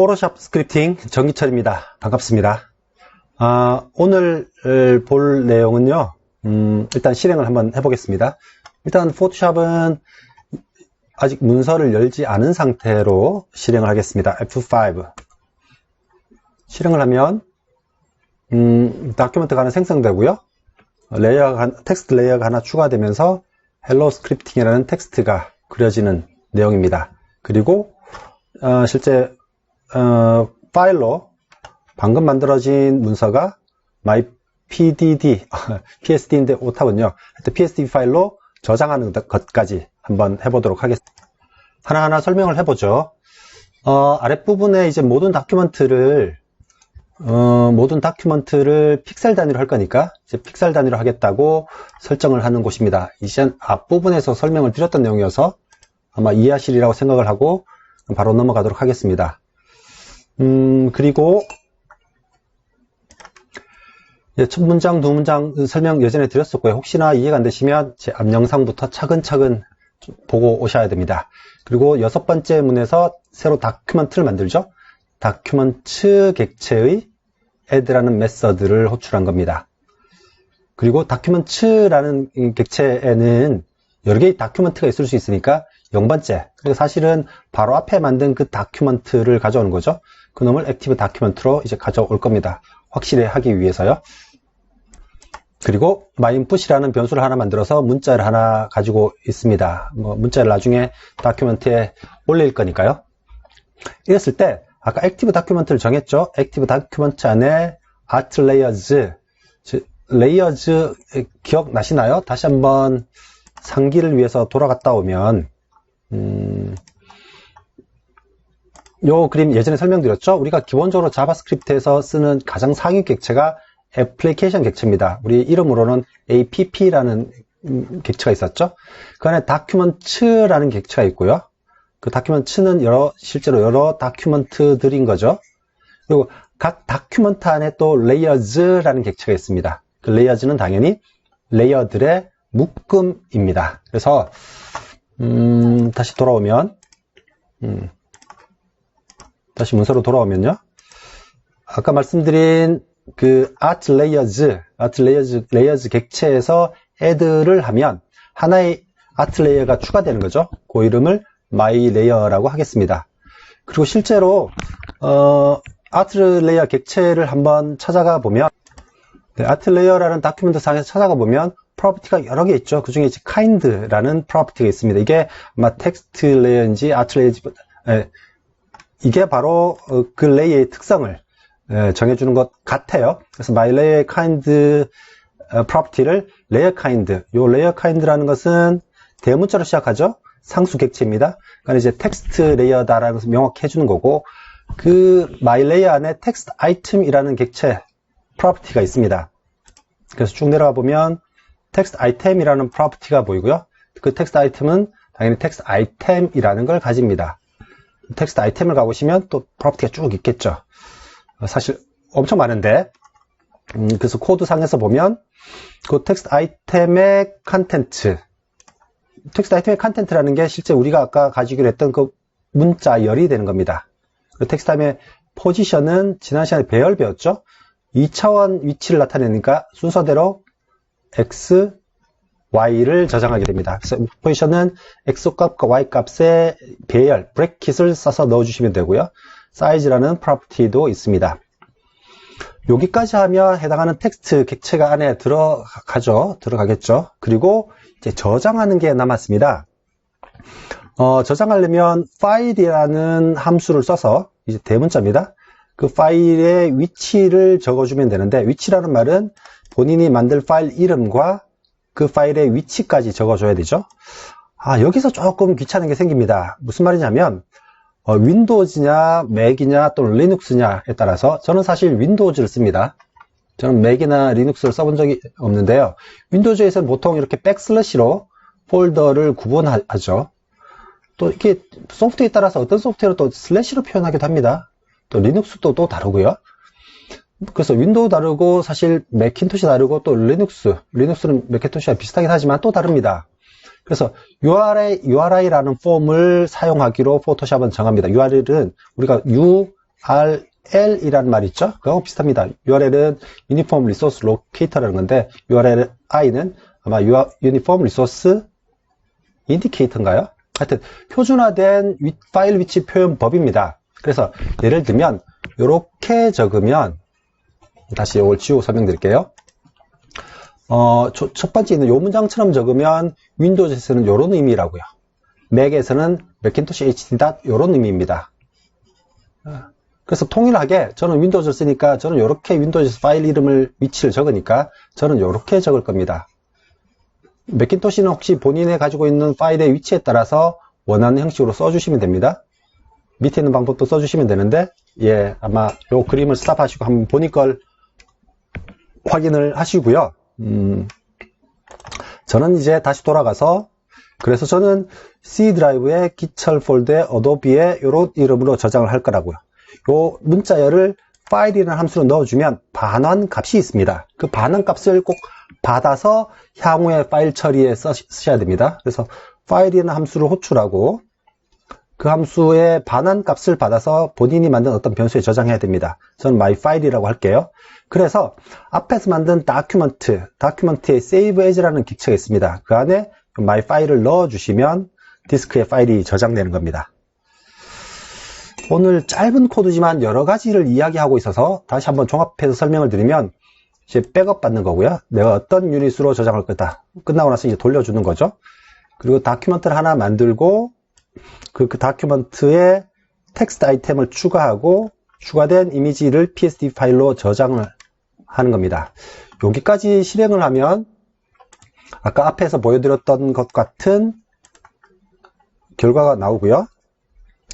포토샵 스크립팅 정기철입니다. 반갑습니다. 아, 오늘 볼 내용은요. 음, 일단 실행을 한번 해보겠습니다. 일단 포토샵은 아직 문서를 열지 않은 상태로 실행을 하겠습니다. F5 실행을 하면 음, 다큐멘트가 하나 생성되고요. 레이어가, 텍스트 레이어가 하나 추가되면서 헬로 스크립팅이라는 텍스트가 그려지는 내용입니다. 그리고 어, 실제 어, 파일로 방금 만들어진 문서가 mypdd, psd인데 오타군요. 하여튼 psd 파일로 저장하는 것까지 한번 해보도록 하겠습니다. 하나하나 설명을 해보죠. 어, 아랫부분에 이제 모든 다큐멘트를 어, 모든 다큐멘트를 픽셀 단위로 할 거니까 이제 픽셀 단위로 하겠다고 설정을 하는 곳입니다. 이전 앞부분에서 설명을 드렸던 내용이어서 아마 이해하시리라고 생각을 하고 바로 넘어가도록 하겠습니다. 음, 그리고 첫 문장, 두 문장 설명 예전에 드렸었고요. 혹시나 이해가 안 되시면 제 앞 영상부터 차근차근 보고 오셔야 됩니다. 그리고 여섯 번째 문에서 새로 다큐멘트를 만들죠. 다큐멘트 객체의 add라는 메서드를 호출한 겁니다. 그리고 다큐멘트라는 객체에는 여러 개의 다큐멘트가 있을 수 있으니까 0번째. 그리고 사실은 바로 앞에 만든 그 다큐멘트를 가져오는 거죠. 그놈을 액티브 다큐멘트로 이제 가져올 겁니다. 확실히 하기 위해서요. 그리고 myinput이라는 변수를 하나 만들어서 문자를 하나 가지고 있습니다. 뭐 문자를 나중에 다큐멘트에 올릴 거니까요. 이랬을 때 아까 액티브 다큐멘트를 정했죠. 액티브 다큐멘트 안에 아트 레이어즈 레이어즈 기억나시나요? 다시 한번 상기를 위해서 돌아갔다 오면 음, 요 그림 예전에 설명드렸죠? 우리가 기본적으로 자바스크립트에서 쓰는 가장 상위 객체가 애플리케이션 객체입니다. 우리 이름으로는 APP라는 객체가 있었죠? 그 안에 다큐먼트라는 객체가 있고요. 그 다큐먼트는 여러, 실제로 여러 다큐먼트들인 거죠. 그리고 각 다큐먼트 안에 또 레이어즈라는 객체가 있습니다. 그 레이어즈는 당연히 레이어들의 묶음입니다. 그래서 음, 다시 돌아오면 음, 다시 문서로 돌아오면요. 아까 말씀드린 그 아트 레이어즈, 아트 레이어즈, 레이어즈 객체에서 애드를 하면 하나의 아트 레이어가 추가되는 거죠. 그 이름을 마이 레이어라고 하겠습니다. 그리고 실제로 어, 아트 레이어 객체를 한번 찾아가 보면 네, 아트 레이어라는 다큐멘트 상에서 찾아가 보면 프로퍼티가 여러 개 있죠. 그 중에 이제 kind라는 프로퍼티가 있습니다. 이게 아마 텍스트 레이어인지 아트 레이어인지 예, 이게 바로 어, 그 레이의 특성을 예, 정해주는 것 같아요. 그래서 my layer kind 어, property를 layer kind, 요 layer kind라는 것은 대문자로 시작하죠. 상수 객체입니다. 그러니까 이제 텍스트 레이어다라는 것을 명확히 해주는 거고, 그 my layer 안에 텍스트 아이템이라는 객체 프로퍼티가 있습니다. 그래서 쭉 내려가 보면 텍스트 아이템이라는 프로퍼티가 보이고요. 그 텍스트 아이템은 당연히 텍스트 아이템이라는 걸 가집니다. 텍스트 아이템을 가보시면 또 프로퍼티가 쭉 있겠죠. 어, 사실 엄청 많은데 음, 그래서 코드 상에서 보면 그 텍스트 아이템의 컨텐츠 텍스트 아이템의 컨텐츠라는 게 실제 우리가 아까 가지기로 했던 그 문자열이 되는 겁니다. 그 텍스트 아이템의 포지션은 지난 시간에 배열 배웠죠. 2차원 위치를 나타내니까 순서대로 x, y를 저장하게 됩니다. 포지션은 x 값과 y 값의 배열, 브래킷을 써서 넣어주시면 되고요. 사이즈라는 프로퍼티도 있습니다. 여기까지 하면 해당하는 텍스트 객체가 안에 들어가죠. 들어가겠죠. 그리고 이제 저장하는 게 남았습니다. 어, 저장하려면 파일이라는 함수를 써서 이제 대문자입니다. 그 파일의 위치를 적어주면 되는데 위치라는 말은 본인이 만들 파일 이름과 그 파일의 위치까지 적어줘야 되죠. 아, 여기서 조금 귀찮은 게 생깁니다. 무슨 말이냐면, 어, 윈도우즈냐, 맥이냐, 또는 리눅스냐에 따라서 저는 사실 윈도우즈를 씁니다. 저는 맥이나 리눅스를 써본 적이 없는데요. 윈도우즈에서는 보통 이렇게 백슬래시로 폴더를 구분하죠. 또 이렇게 소프트에 따라서 어떤 소프트웨어를 또 슬래시로 표현하기도 합니다. 또 리눅스도 또 다르고요. 그래서 윈도우 다르고 사실 맥킨토시 다르고 또 리눅스, 리눅스는 맥킨토시와 비슷하긴 하지만 또 다릅니다. 그래서 URI, URI라는 폼을 사용하기로 포토샵은 정합니다. URL은 우리가 U, URL이라는 말이 있죠? 그거하고 비슷합니다. URL은 Uniform Resource Locator라는 건데 URLI는 아마 Uniform Resource Indicator인가요? 하여튼 표준화된 파일 위치 표현 법입니다. 그래서 예를 들면 이렇게 적으면 다시 이걸 지우고 설명드릴게요. 어, 첫 번째 있는 이 문장처럼 적으면 윈도우에서는 이런 의미라고요. 맥에서는 맥킨토시 HD. 이런 의미입니다. 그래서 통일하게 저는 윈도우를 쓰니까 저는 이렇게 윈도우에서 파일 이름을 위치를 적으니까 저는 이렇게 적을 겁니다. 맥킨토시는 혹시 본인의 가지고 있는 파일의 위치에 따라서 원하는 형식으로 써주시면 됩니다. 밑에 있는 방법도 써주시면 되는데 예 아마 요 그림을 스탑하시고 한번 본인 걸 확인을 하시고요. 음, 저는 이제 다시 돌아가서 그래서 저는 C 드라이브에 기철 폴드에 어도비에 이런 이름으로 저장을 할 거라고요. 요 문자열을 파일이라는 함수로 넣어주면 반환 값이 있습니다. 그 반환 값을 꼭 받아서 향후에 파일 처리에 쓰셔야 됩니다. 그래서 파일이라는 함수를 호출하고 그 함수의 반환 값을 받아서 본인이 만든 어떤 변수에 저장해야 됩니다. 저는 myfile이라고 할게요. 그래서 앞에서 만든 다큐먼트, 다큐먼트에 save as라는 객체가 있습니다. 그 안에 myfile을 넣어주시면 디스크에 파일이 저장되는 겁니다. 오늘 짧은 코드지만 여러 가지를 이야기하고 있어서 다시 한번 종합해서 설명을 드리면 이제 백업 받는 거고요. 내가 어떤 유닛으로 저장할 거다. 끝나고 나서 이제 돌려주는 거죠. 그리고 다큐먼트를 하나 만들고 그, 그 다큐먼트에 텍스트 아이템을 추가하고 추가된 이미지를 PSD 파일로 저장을 하는 겁니다. 여기까지 실행을 하면 아까 앞에서 보여드렸던 것 같은 결과가 나오고요.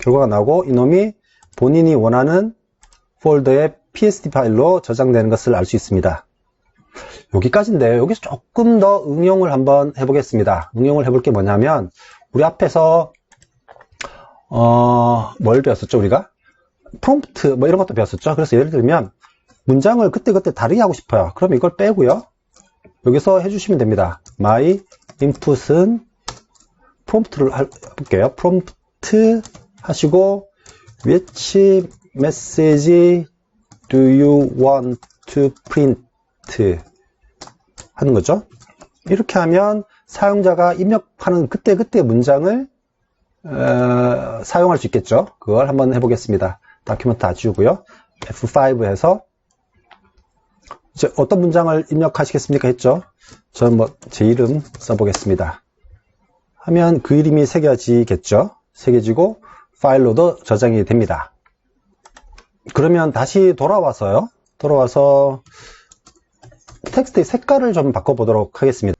결과가 나오고 이놈이 본인이 원하는 폴더에 PSD 파일로 저장되는 것을 알 수 있습니다. 여기까지인데요. 여기서 조금 더 응용을 한번 해보겠습니다. 응용을 해볼 게 뭐냐면 우리 앞에서 어, 뭘 배웠었죠, 우리가? 프롬프트, 뭐 이런 것도 배웠었죠. 그래서 예를 들면, 문장을 그때그때 다르게 하고 싶어요. 그럼 이걸 빼고요. 여기서 해주시면 됩니다. my input은 프롬프트를 해볼게요. 프롬프트 하시고, which message do you want to print? 하는 거죠. 이렇게 하면 사용자가 입력하는 그때그때 문장을 어, 사용할 수 있겠죠. 그걸 한번 해보겠습니다. 다큐멘트 다 지우고요. F5에서 이제 어떤 문장을 입력하시겠습니까 했죠. 저는 뭐 제 이름 써보겠습니다. 하면 그 이름이 새겨지겠죠. 새겨지고 파일로도 저장이 됩니다. 그러면 다시 돌아와서요. 돌아와서 텍스트의 색깔을 좀 바꿔보도록 하겠습니다.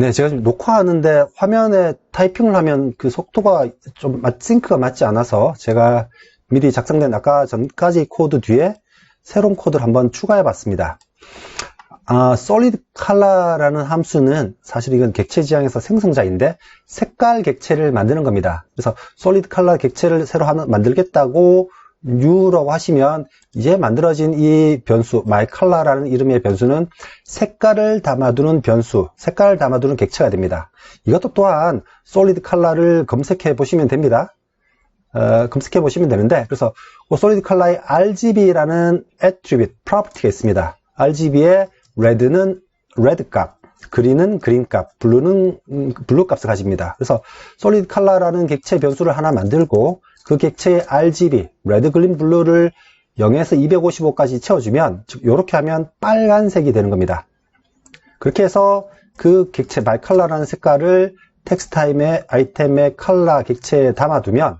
네, 제가 지금 녹화하는데 화면에 타이핑을 하면 그 속도가 좀 싱크가 맞지 않아서 제가 미리 작성된 아까 전까지 코드 뒤에 새로운 코드를 한번 추가해 봤습니다. 아, solid color라는 함수는 사실 이건 객체 지향에서 생성자인데 색깔 객체를 만드는 겁니다. 그래서 solid color 객체를 새로 하나 만들겠다고 new라고 하시면 이제 만들어진 이 변수 mycolor라는 이름의 변수는 색깔을 담아두는 변수, 색깔을 담아두는 객체가 됩니다. 이것도 또한 solid color를 검색해 보시면 됩니다. 어, 검색해 보시면 되는데 그래서 그 solid color의 RGB라는 attribute, property가 있습니다. RGB의 red는 red 값, 그린은 그린 값, 블루는 블루 값을 가집니다. 그래서 solid color라는 객체 변수를 하나 만들고 그 객체의 RGB, 레드, 글린, 블루를 0에서 255까지 채워주면 즉 이렇게 하면 빨간색이 되는 겁니다. 그렇게 해서 그 객체 말컬러라는 색깔을 텍스타임의 아이템의 컬러 객체에 담아두면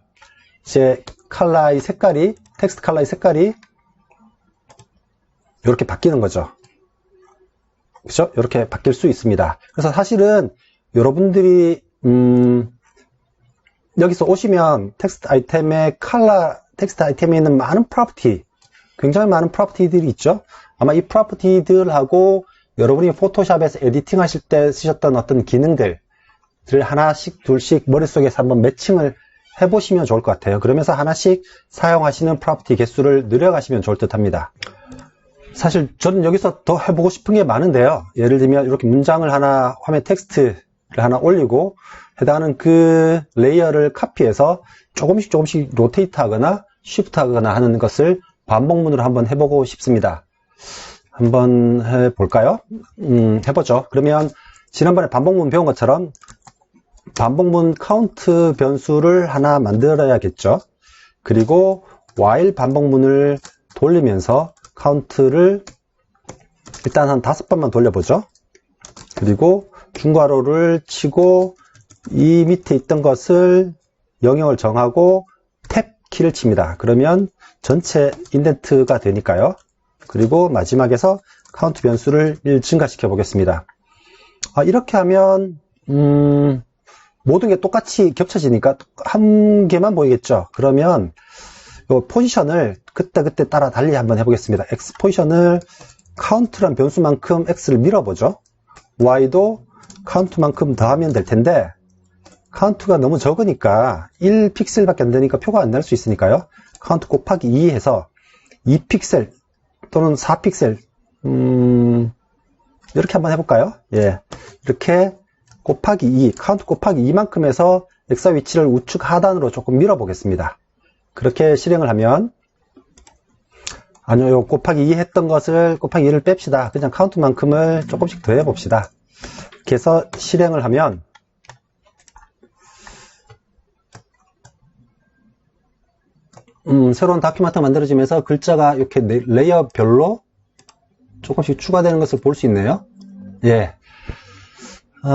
이제 컬러의 색깔이 텍스트 컬러의 색깔이 이렇게 바뀌는 거죠. 그렇죠? 이렇게 바뀔 수 있습니다. 그래서 사실은 여러분들이 음, 여기서 오시면 텍스트 아이템의 컬러, 텍스트 아이템에 있는 많은 프로퍼티, 굉장히 많은 프로퍼티들이 있죠. 아마 이 프로퍼티들하고 여러분이 포토샵에서 에디팅 하실 때 쓰셨던 어떤 기능들을 하나씩 둘씩 머릿속에서 한번 매칭을 해보시면 좋을 것 같아요. 그러면서 하나씩 사용하시는 프로퍼티 개수를 늘려가시면 좋을 듯 합니다. 사실 저는 여기서 더 해보고 싶은 게 많은데요. 예를 들면 이렇게 문장을 하나, 화면 텍스트를 하나 올리고 해당하는 그 레이어를 카피해서 조금씩 조금씩 로테이트 하거나 쉬프트 하거나 하는 것을 반복문으로 한번 해보고 싶습니다. 한번 해볼까요? 음, 해보죠. 그러면 지난번에 반복문 배운 것처럼 반복문 카운트 변수를 하나 만들어야겠죠. 그리고 while 반복문을 돌리면서 카운트를 일단 한 다섯 번만 돌려보죠. 그리고 중괄호를 치고 이 밑에 있던 것을 영역을 정하고 탭 키를 칩니다. 그러면 전체 인덴트가 되니까요. 그리고 마지막에서 카운트 변수를 1 증가시켜 보겠습니다. 아, 이렇게 하면 음, 모든 게 똑같이 겹쳐지니까 한 개만 보이겠죠. 그러면 요 포지션을 그때 그때 따라 달리 한번 해보겠습니다. x 포지션을 카운트란 변수만큼 x를 밀어보죠. y도 카운트만큼 더하면 될 텐데 카운트가 너무 적으니까 1픽셀밖에 안 되니까 표가 안 날 수 있으니까요. 카운트 곱하기 2 해서 2픽셀 또는 4픽셀 음, 이렇게 한번 해볼까요? 예, 이렇게 곱하기 2, 카운트 곱하기 2만큼 해서 엑사 위치를 우측 하단으로 조금 밀어 보겠습니다. 그렇게 실행을 하면 아니요, 요 곱하기 2 했던 것을 곱하기 2를 뺍시다. 그냥 카운트만큼을 조금씩 더해 봅시다. 이렇게 해서 실행을 하면 음, 새로운 다큐멘트 만들어지면서 글자가 이렇게 레이어별로 조금씩 추가되는 것을 볼 수 있네요. 예. 어,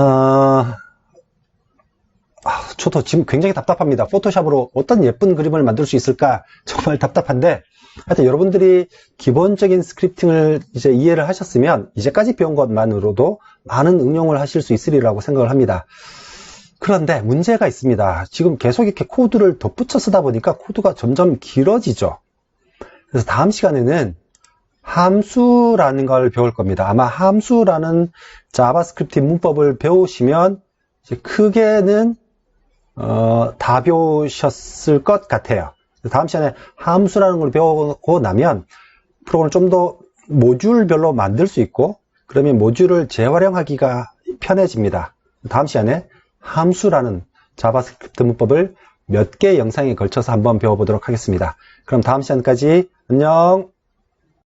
아, 저도 지금 굉장히 답답합니다. 포토샵으로 어떤 예쁜 그림을 만들 수 있을까 정말 답답한데 하여튼 여러분들이 기본적인 스크립팅을 이제 이해를 하셨으면 이제까지 배운 것만으로도 많은 응용을 하실 수 있으리라고 생각을 합니다. 그런데 문제가 있습니다. 지금 계속 이렇게 코드를 덧붙여 쓰다 보니까 코드가 점점 길어지죠. 그래서 다음 시간에는 함수라는 걸 배울 겁니다. 아마 함수라는 자바스크립트 문법을 배우시면 크게는 어, 다 배우셨을 것 같아요. 다음 시간에 함수라는 걸 배우고 나면 프로그램을 좀 더 모듈별로 만들 수 있고 그러면 모듈을 재활용하기가 편해집니다. 다음 시간에 함수라는 자바스크립트 문법을 몇개 영상에 걸쳐서 한번 배워보도록 하겠습니다. 그럼 다음 시간까지 안녕!